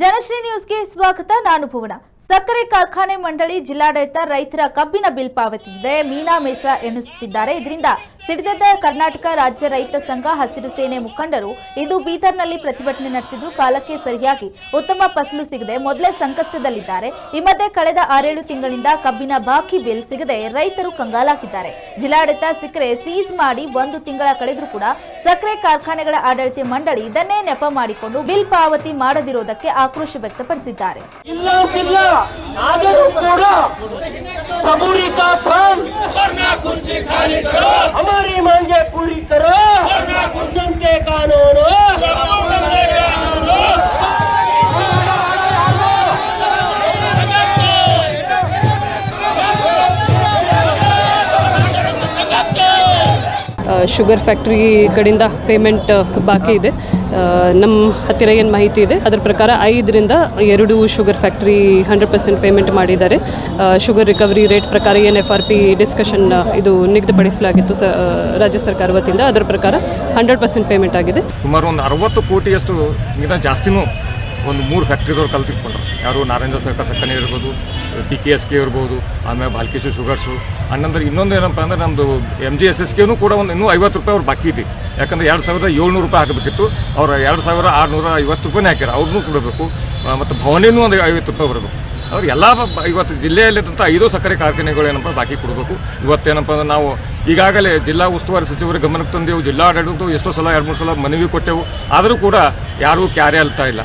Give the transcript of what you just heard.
ಜನಶ್ರೀ ನ್ಯೂಸ್ಗೆ ಸ್ವಾಗತ. ನಾನು ಭುವನ. ಸಕ್ಕರೆ ಕಾರ್ಖಾನೆ ಮಂಡಳಿ ಜಿಲ್ಲಾಡಳಿತ ರೈತರ ಕಬ್ಬಿನ ಬಿಲ್ ಪಾವತಿಸಿದೆ. ಮೀನಾ ಮೇಸ ಎಣಿಸುತ್ತಿದ್ದಾರೆ. ಇದರಿಂದ ಸಿಡಿದೆದ್ದ ಕರ್ನಾಟಕ ರಾಜ್ಯ ರೈತ ಸಂಘ ಹಸಿರು ಸೇನೆ ಮುಖಂಡರು ಇಂದು ಬೀದರ್ನಲ್ಲಿ ಪ್ರತಿಭಟನೆ ನಡೆಸಿದ್ರು. ಕಾಲಕ್ಕೆ ಸರಿಯಾಗಿ ಉತ್ತಮ ಫಸಲು ಸಿಗದೆ ಮೊದಲೇ ಸಂಕಷ್ಟದಲ್ಲಿದ್ದಾರೆ. ಈ ಮಧ್ಯೆ ಕಳೆದ ಆರೇಳು ತಿಂಗಳಿಂದ ಕಬ್ಬಿನ ಬಾಕಿ ಬಿಲ್ ಸಿಗದೆ ರೈತರು ಕಂಗಾಲಾಗಿದ್ದಾರೆ. ಜಿಲ್ಲಾಡಳಿತ ಸಿಕ್ಕರೆ ಸೀಸ್ ಮಾಡಿ ಒಂದು ತಿಂಗಳ ಕಳೆದರೂ ಕೂಡ ಸಕ್ಕರೆ ಕಾರ್ಖಾನೆಗಳ ಆಡಳಿತ ಮಂಡಳಿ ಇದನ್ನೇ ನೆಪ ಮಾಡಿಕೊಂಡು ಬಿಲ್ ಪಾವತಿ ಮಾಡದಿರುವುದಕ್ಕೆ ಆಕ್ರೋಶ ವ್ಯಕ್ತಪಡಿಸಿದ್ದಾರೆ. ಶುಗರ್ ಫ್ಯಾಕ್ಟ್ರಿ ಕಡೆಯಿಂದ ಪೇಮೆಂಟ್ ಬಾಕಿ ಇದೆ. ನಮ್ಮ ಹತ್ತಿರ ಏನು ಮಾಹಿತಿ ಇದೆ? ಅದರ ಪ್ರಕಾರ ಐದರಿಂದ ಎರಡು sugar factory hundred percent payment ಮಾಡಿದ್ದಾರೆ. ಶುಗರ್ ರಿಕವರಿ ರೇಟ್ ಪ್ರಕಾರ ಏನು ಎಫ್ ಆರ್ ಪಿ ಡಿಸ್ಕಷನ್ ಇದು ನಿಗದಿಪಡಿಸಲಾಗಿತ್ತು ಸ ರಾಜ್ಯ ಸರ್ಕಾರ ವತಿಯಿಂದ. ಅದರ ಪ್ರಕಾರ ಹಂಡ್ರೆಡ್ ಪರ್ಸೆಂಟ್ ಪೇಮೆಂಟ್ ಆಗಿದೆ. ಸುಮಾರು ಒಂದು ಅರವತ್ತು ಕೋಟಿಯಷ್ಟು ಜಾಸ್ತಿನೂ ಒಂದು ಮೂರು ಫ್ಯಾಕ್ಟ್ರಿದವ್ರು ಕಲ್ತಿಟ್ಕೊಂಡ್ರು. ಯಾರು ನಾರಾಯಣ ಸರ್ಕಾರ ಸಕ್ಕನೆ ಇರ್ಬೋದು ಪಿ ಕೆ ಎಸ್ ಕೆ ಇರ್ಬೋದು, ಆಮೇಲೆ ಭಾಲ್ಕೇಶು ಶುಗರ್ಸು. ಅಣ್ಣಂದ್ರೆ ಇನ್ನೊಂದು ಏನಪ್ಪ ಅಂದ್ರೆ ನಮ್ಮದು ಎಂ ಜಿ ಎಸ್ ಎಸ್ ಕೆನೂ ಕೂಡ ಒಂದು ಇನ್ನೂ ಐವತ್ತು ರೂಪಾಯಿ ಅವ್ರು ಬಾಕಿ ಇದೆ. ಯಾಕಂದ್ರೆ ಎರಡು ಸಾವಿರದ ಏಳ್ನೂರು ರೂಪಾಯಿ ಹಾಕಬೇಕಿತ್ತು. ಅವ್ರು ಎರಡು ಸಾವಿರ ಆರುನೂರ ಐವತ್ತು ರೂಪಾಯಿನೇ ಹಾಕ್ಯಾರ. ಅವ್ರನ್ನೂ ಕೊಡಬೇಕು. ಮತ್ತು ಭವನೇನೂ ಒಂದು ಐವತ್ತು ರೂಪಾಯಿ ಬರಬೇಕು. ಅವ್ರು ಎಲ್ಲ ಇವತ್ತು ಜಿಲ್ಲೆಯಲ್ಲಿದ್ದಂಥ ಐದು ಸಕ್ಕರೆ ಕಾರ್ಖಾನೆಗಳು ಏನಪ್ಪ ಬಾಕಿ ಕೊಡಬೇಕು. ಇವತ್ತೇನಪ್ಪ ಅಂದ್ರೆ ನಾವು ಈಗಾಗಲೇ ಜಿಲ್ಲಾ ಉಸ್ತುವಾರಿ ಸಚಿವರ ಗಮನಕ್ಕೆ ತಂದೆವು ಜಿಲ್ಲಾ ಆಡಳಿತ ಎಷ್ಟೋ ಸಲ, ಎರಡು ಮೂರು ಸಲ ಮನವಿ ಕೊಟ್ಟೆವು. ಆದರೂ ಕೂಡ ಯಾರೂ ಕ್ಯಾರೆ ಅಲ್ತಾ ಇಲ್ಲ.